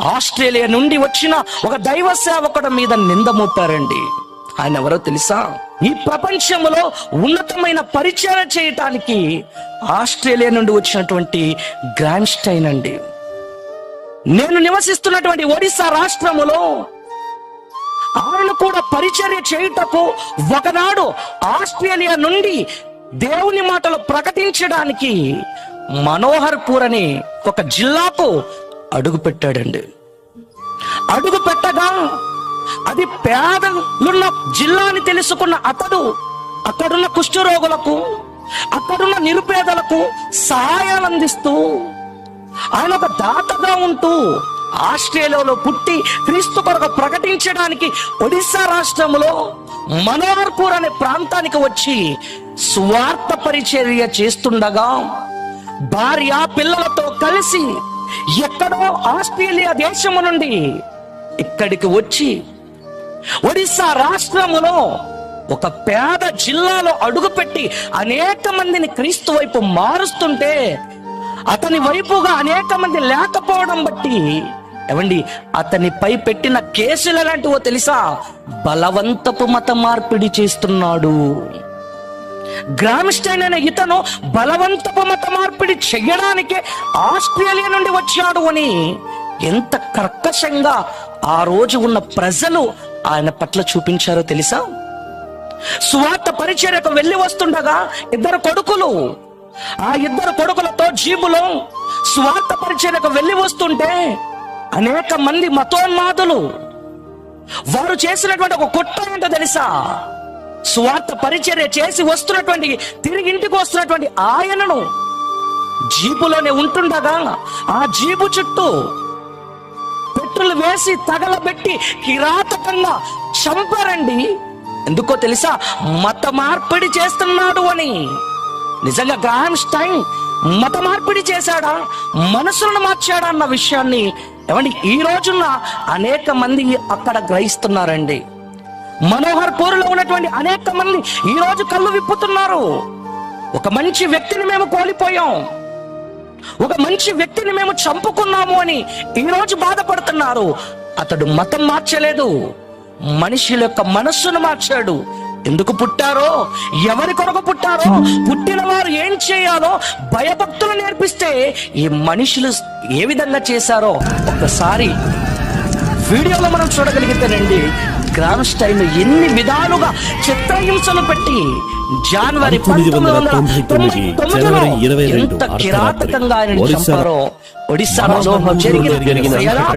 Australia నుండి వచ్చిన ఒక దైవ సేవకుడు మీద నింద మోపారండి. ఆయన ఎవరో తెలుసా? ఈ ప్రపంచంలో ఉన్నతమైన పరిచయం చేయటానికి ఆస్ట్రేలియా నుండి వచ్చినటువంటి గ్రాండ్ స్టైన్ అండి. నేను నివసిస్తున్నటువంటి ఒడిశా రాష్ట్రములో ఆయన కూడా పరిచర్య చేయుటకు ఒకనాడు ఆస్ట్రేలియా నుండి దేవుని మాటలు ప్రకటించడానికి మనోహర్పూర్ అనే ఒక జిల్లాకు అడుగు పెట్టాడండి అడుగు పెట్టగా అది పేదలున్న జిల్లా అని తెలుసుకున్న అతడు అక్కడున్న కుష్ఠరోగులకు అక్కడున్న నిరుపేదలకు సహాయాలు అందిస్తూ ఆయన ఒక దాతగా ఉంటూ ఆస్ట్రేలియాలో పుట్టి క్రీస్తు కొరకు ప్రకటించడానికి ఒడిశా రాష్ట్రంలో మనోహర్పూర్ అనే ప్రాంతానికి వచ్చి స్వార్థ పరిచర్య చేస్తుండగా భార్య పిల్లలతో కలిసి ఎక్కడో ఆస్ట్రేలియా దేశము నుండి ఇక్కడికి వచ్చి ఒడిస్సా రాష్ట్రములో ఒక పేద జిల్లాలో అడుగుపెట్టి అనేక మందిని క్రీస్తు వైపు మారుస్తుంటే అతని వైపుగా అనేక మంది లేకపోవడం బట్టి ఏమండి అతనిపై పెట్టిన కేసులు ఎలాంటివో తెలుసా? బలవంతపు మత మార్పిడి చేస్తున్నాడు. గ్రామిస్టైన్ అనే ఇతను బలవంతపు మత మార్పిడి చెయ్యడానికే ఆస్ట్రేలియా నుండి వచ్చాడు అని ఎంత కర్కశంగా ఆ రోజు ఉన్న ప్రజలు ఆయన పట్ల చూపించారో తెలుసా? సువార్త పరిచర్యకు వెళ్ళి వస్తుండగా ఇద్దరు కొడుకులు ఆ ఇద్దరు కొడుకులతో జీబులో స్వార్థ పరిచర్యకు వెళ్ళి వస్తుంటే అనేక మంది మతోన్మాదులు వారు చేసినటువంటి ఒక కుట్ర ఏంటో తెలుసా? స్వార్థ పరిచర్య చేసి వస్తున్నటువంటి తిరిగి ఇంటికి వస్తున్నటువంటి ఆయనను జీపులోనే ఉంటుండగా ఆ జీపు చుట్టూ పెట్రోల్ వేసి తగలబెట్టి కిరాతకంగా చంపారండి. ఎందుకో తెలుసా? మత మార్పిడి చేస్తున్నాడు అని. నిజంగా గ్రాహం స్టైన్ మత మార్పిడి చేశాడా? మనసులను మార్చాడా అన్న విషయాన్ని ఏమండి? ఈ రోజున అనేక మంది అక్కడ గ్రహిస్తున్నారండి. మనోహర్ పూర్లో ఉన్నటువంటి అనేక మంది ఈ రోజు కళ్ళు విప్పుతున్నారు. ఒక మంచి వ్యక్తిని మేము కోల్పోయాం. ఒక మంచి వ్యక్తిని మేము చంపుకున్నాము అని ఈ రోజు బాధపడుతున్నారు. అతడు మతం మార్చలేదు. మనిషి యొక్క మనస్సును మార్చాడు. ఎందుకు పుట్టారో ఎవరి కొరకు పుట్టారో పుట్టిన వారు ఏం చేయాలో భయభక్తులు నేర్పిస్తే ఈ మనుషులు ఏ విధంగా చేశారో ఒకసారి వీడియోలో మనం చూడగలిగితేనండి గ్రామ్ స్టైల్ ఎన్ని విధాలుగా చిత్రహింసలు పెట్టి జనవరి జనవరి ఇరవై రెండు కిరాతకంగా ఆయన చంపారో ఒడిశాలో జరిగిన